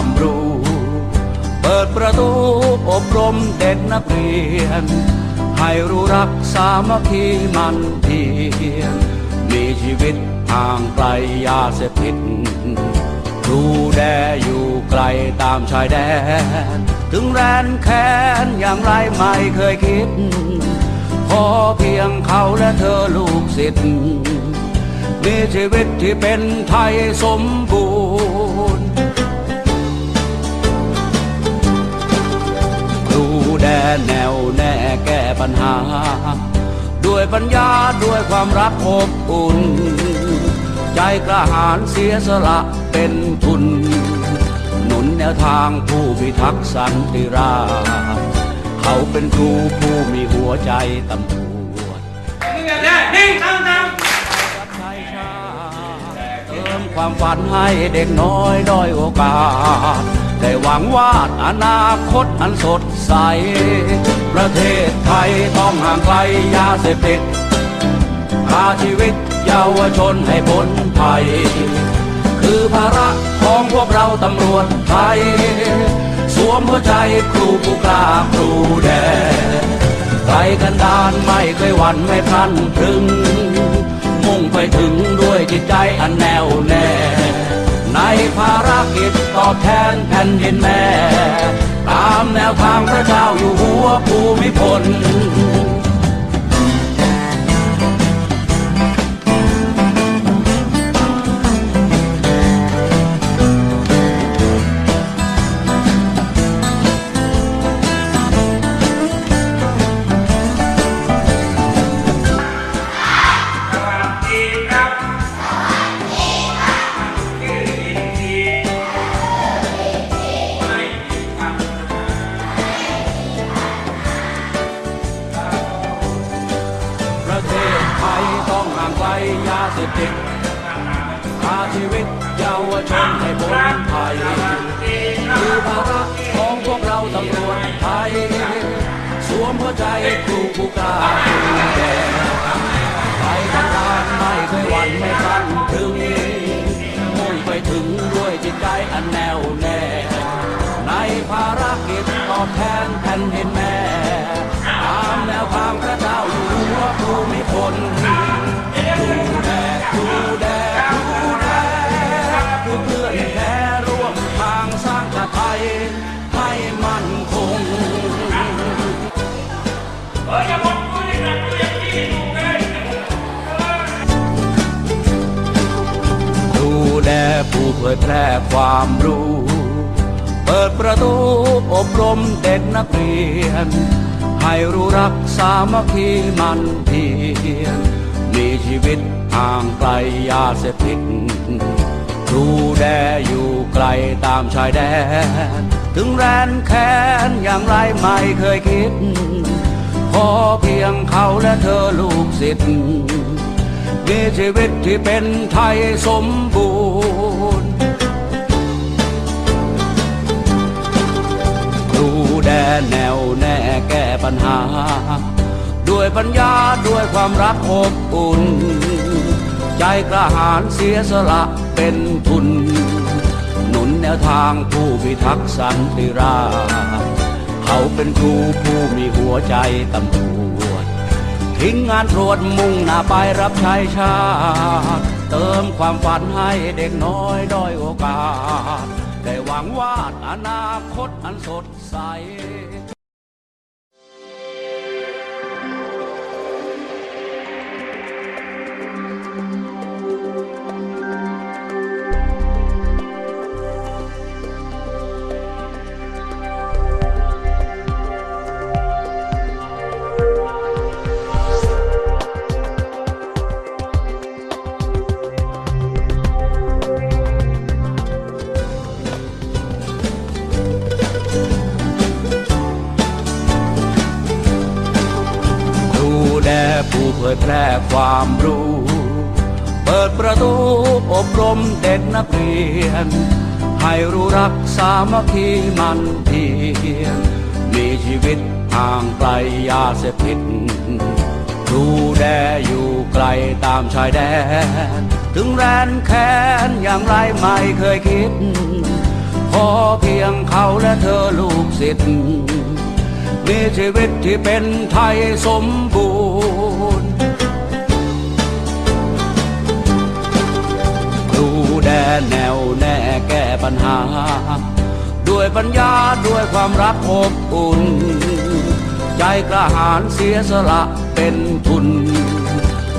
เผยแพร่ความรู้ เปิดประตูอบรมเด็กนักเรียน ให้รู้รักสามัคคีมันเพียรมีชีวิตห่างไกลยาเสพติดดูแดอยู่ไกลตามชายแดน ถึงแรนแค้นอย่างไรไม่เคยคิด ขอเพียงเขาและเธอลูกศิษย์มีชีวิตที่เป็นไทยสมบูรณ์ แดแนวแน่แก้ปัญหา ด้วยปัญญาด้วยความรักอบอุ่น ใจกระหายเสียสละเป็นทุน หนุนแนวทางผู้พิทักษ์สันติราเขาเป็นครูผู้มีหัวใจตำรวจนิ่งตั้งตั้งเติมความฝันให้เด็กน้อยด้อยโอกาส ได้หวังว่าอนาคตอันสดใส ประเทศไทยต้องห่างไกลยาเสพติดพาชีวิตเยาวชนให้พ้นภัย คือภาระของพวกเราตำรวจไทย สวมหัวใจครูผู้กล้าครูแดงไกลกันดานไม่เคยหวั่นไม่พลันพรึง มุ่งไปถึงด้วยจิตใจอันแน่วแน่ ในภารกิจตอบแทนแผ่นดินแม่ ตามแนวทางพระเจ้าอยู่หัวภูมิพล ไทย สวมหัวใจครูผู้กล้าผู้แก่ไปทำงานไม่เคยหวั่นไม่พลันถึงมุ่งไปถึงด้วยจิตใจอันแน่วแน่ ในภารกิจตอบแทนแผ่นดินแม่ตามแนวทางพระเจ้า ยแพร่ความรู้ เปิดประตูอบรมเด็กนักเรียน ให้รู้รักสามัคคีมันเพียรมีชีวิตห่างไกลยาเสพติดดูแลอยู่ไกลตามชายแดน ถึงแรนแค้นอย่างไรไม่เคยคิด ขอเพียงเขาและเธอลูกศิษย์มีชีวิตที่เป็นไทยสมบูรณ์ แดแนวแน่แก้ปัญหา ด้วยปัญญาด้วยความรักอบอุ่น ใจกระหายเสียสละเป็นทุน หนุนแนวทางผู้พิทักษ์สันติราเขาเป็นครูผู้มีหัวใจตำรวจ ทิ้งงานตรวจมุ่งหน้าไปรับใช้ชาติ เติมความฝันให้เด็กน้อยด้อยโอกาส ได้หวังว่าอนาคตอันสดใส ยแพร่ความรู้ เปิดประตูอบรมเด็กนักเรียน ให้รู้รักสามัคคีมันเพียรมีชีวิตห่างไกลยาเสพติดดูแดอยู่ไกลตามชายแดน ถึงแรนแค้นอย่างไรไม่เคยคิด ขอเพียงเขาและเธอลูกศิษย์มีชีวิตที่เป็นไทยสมบูรณ์ ญหา ด้วยปัญญาด้วยความรักอบอุ่น ใจกระหารเสียสละเป็นทุน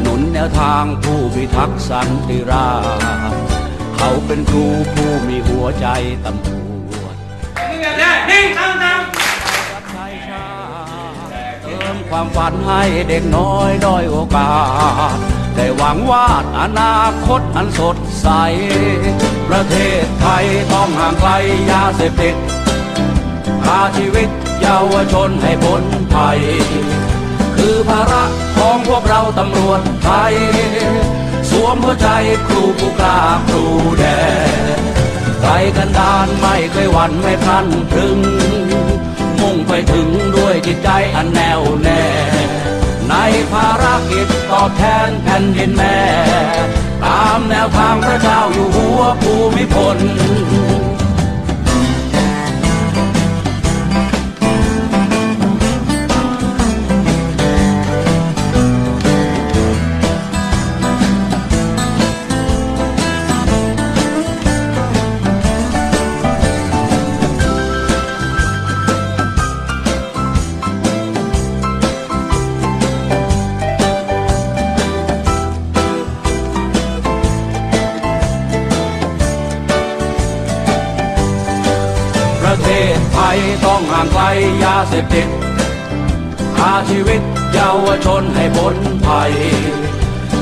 หนุนแนวทางผู้พิทักษ์สันติราเขาเป็นครูผู้มีหัวใจตำรวจมึงแบบนี้นิ่งทำทรับใช้ชาติเติมความฝันให้เด็กน้อยด้อยโอกาสได้หวังวาดอนาคตอันสดใส ประเทศไทยต้องห่างไกลยาเสพติดพาชีวิตเยาวชนให้พ้นภัย คือภาระของพวกเราตำรวจไทย สวมหัวใจครูผู้กล้าครูแดนไกลกันดานไม่เคยหวั่นไม่พลันพรึง มุ่งไปถึงด้วยจิตใจอันแน่วแน่ ในภารกิจตอบแทนแผ่นดินแม่ ตามแนวทางพระเจ้าอยู่หัวภูมิพล ทศไทยต้องห่างไกลยาเสพติดพาชีวิตเยาวชนให้พ้นภัย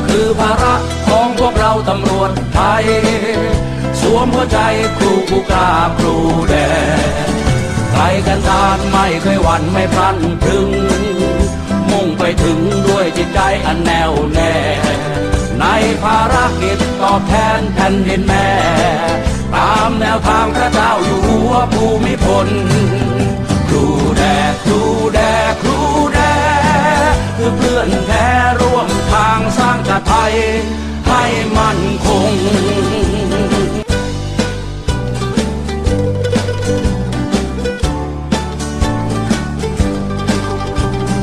คือภาระของพวกเราตำรวจไทย สวมหัวใจครูผู้กล้าครูแดนไกลกันดานไม่เคยหวั่นไม่พลันพรึง มุ่งไปถึงด้วยจิตใจอันแน่วแน่ ในภารกิจตอบแทนแผ่นดินแม่ ตามแนวทางพระเจ้าอยู่หัวภูมิพลครูแดครูแดครูแดคือเพื่อนแท้ร่วมทางสร้างชาติไทยให้มั่นคง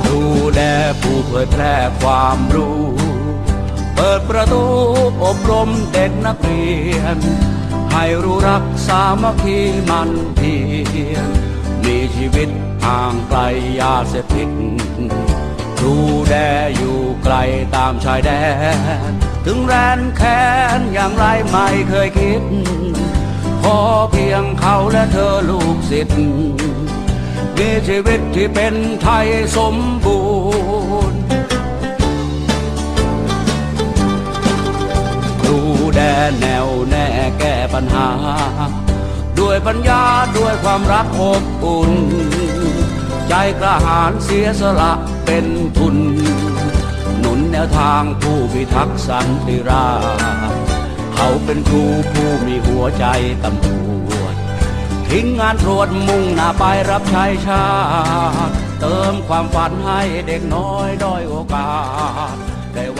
ดูแลผู้เผยแพร่ความรู้ เปิดประตูอบรมเด็กนักเรียน ให้รู้รักสามัคคีมันเพียรมีชีวิตห่างไกลยาเสพติดดูแลอยู่ไกลตามชายแดน ถึงแรนแค้นอย่างไรไม่เคยคิด ขอเพียงเขาและเธอลูกศิษย์มีชีวิตที่เป็นไทยสมบูรณ์ แดแนวแน่แก้ปัญหา ด้วยปัญญาด้วยความรักอบอุ่น ใจกระหารเสียสละเป็นทุน หนุนแนวทางผู้พิทักษ์สันติรา เขาเป็นครูผู้มีหัวใจตำรวจ ทิ้งงานตรวจมุ่งหน้าไปรับใช้ชาติ เติมความฝันให้เด็กน้อยด้อยโอกาส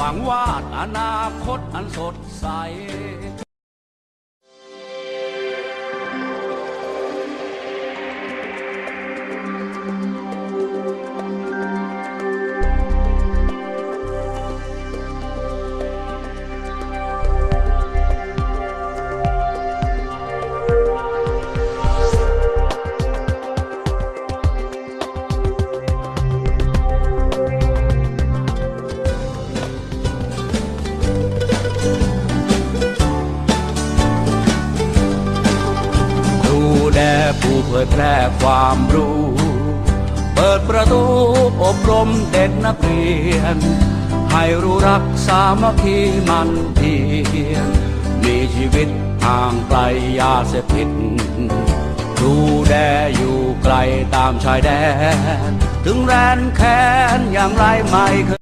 หวังวาดอนาคตอันสดใส ดประตูอบรมเด็กนักเรียน ให้รู้รักสามัคคีมันเพียรมีชีวิตห่างไกลยาเสพติดดูแดอยู่ไกลตามชายแดน ถึงแรนแค้นอย่างไรไม่เคย